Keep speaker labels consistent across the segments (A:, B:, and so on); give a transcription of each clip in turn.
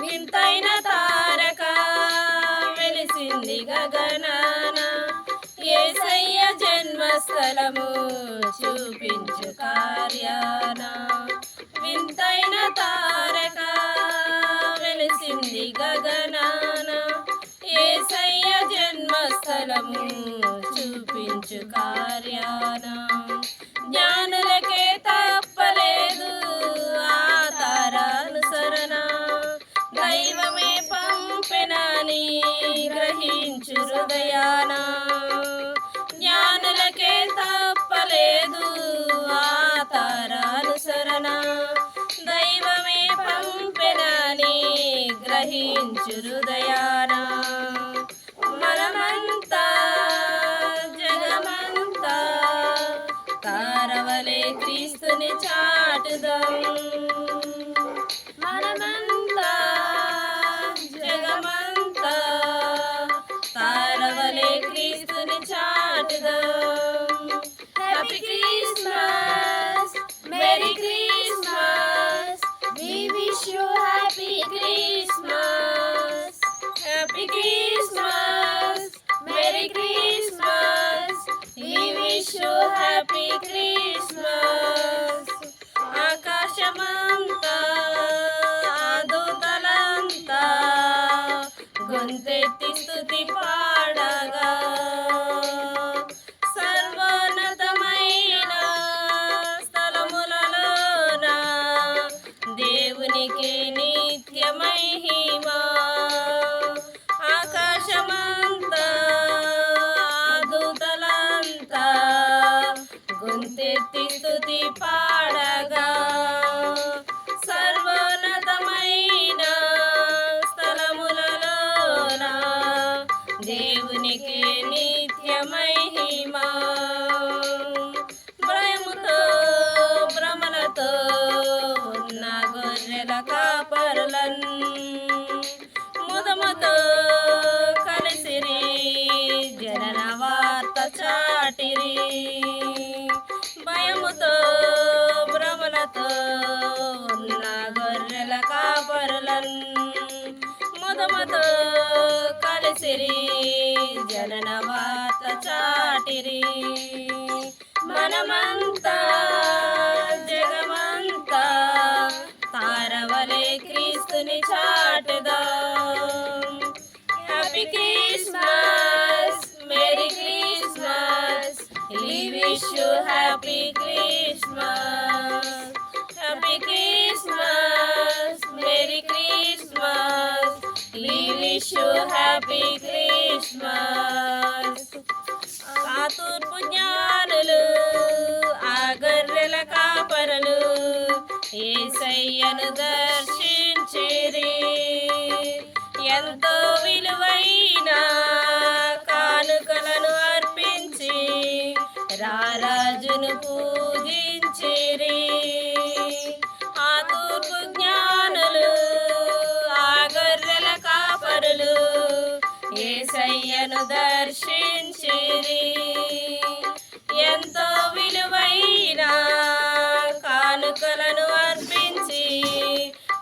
A: వింతైన తారక వెలిసింది గగనాన. ఏసయ్య జన్మస్థలము గ్రహించు జ్ఞానులకే తప్పలేదు ఆ తారానుసరణ. దైవమే పంపెనని గ్రహించు హృదయాన మనమంతా జగమంతా తారవలే క్రీస్తుని చాటుదాం. happy Christmas merry Christmas we wish you happy Christmas ఆకాశమంతా ఆదుతలంతా గొంతెత్తి స్థుతి పాడగా కలిసిరి జనన చాటిరి. మనమంతా జగమంతా తారవలే క్రీస్తుని చాటుదాం. Happy Christmas merry Christmas We you happy Christmas. Happy Christmas. Wish you happy Christmas. కాతూర్పు జ్ఞానులు ఆ గొర్రెల కాపరలు ఏసయ్యను దర్శించేది ఎంతో విలువైన కానుకలను అర్పించి రారాజును పూజించిరి ఏసయ్యను దర్శించిరి. ఎంతో విలువైన కానుకలను అర్పించి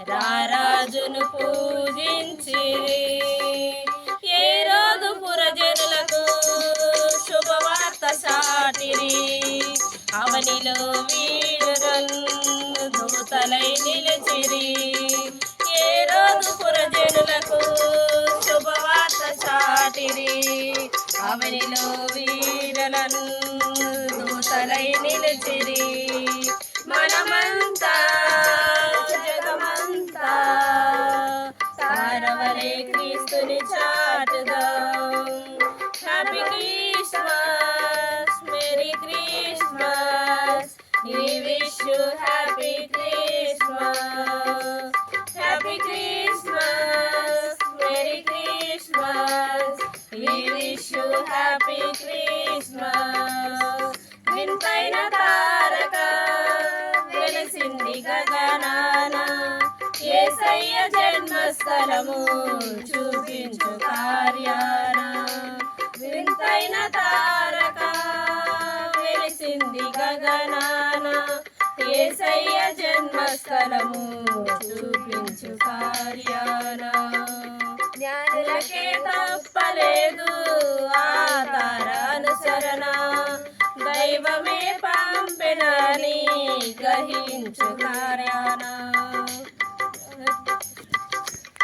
A: రారాజును పూజించిరి. ఏ రోజు పురజనులకు శుభవార్త సాటిరి. అవనిలో వీరురన్ దూతలై చాటిరి అవనిలో వీరలను దూతలై నిలిచిరి. మనమంతా జగమంతా తారవలే క్రీస్తుని చాటుదాం. Happy Christmas merry Christmas We wish you happy అయ్య జన్మస్థలము. చూపించు కార్యాన. వింతైన తారక. వెలిసింది గగనాన. ఏసయ్య జన్మస్థలము. చూపించు గ్రహించు కార్యాన. జ్ఞానులకే తప్పలేదు ఆ తార అనుసరణ దైవమే పంపినని గ్రహించు కార్యానా.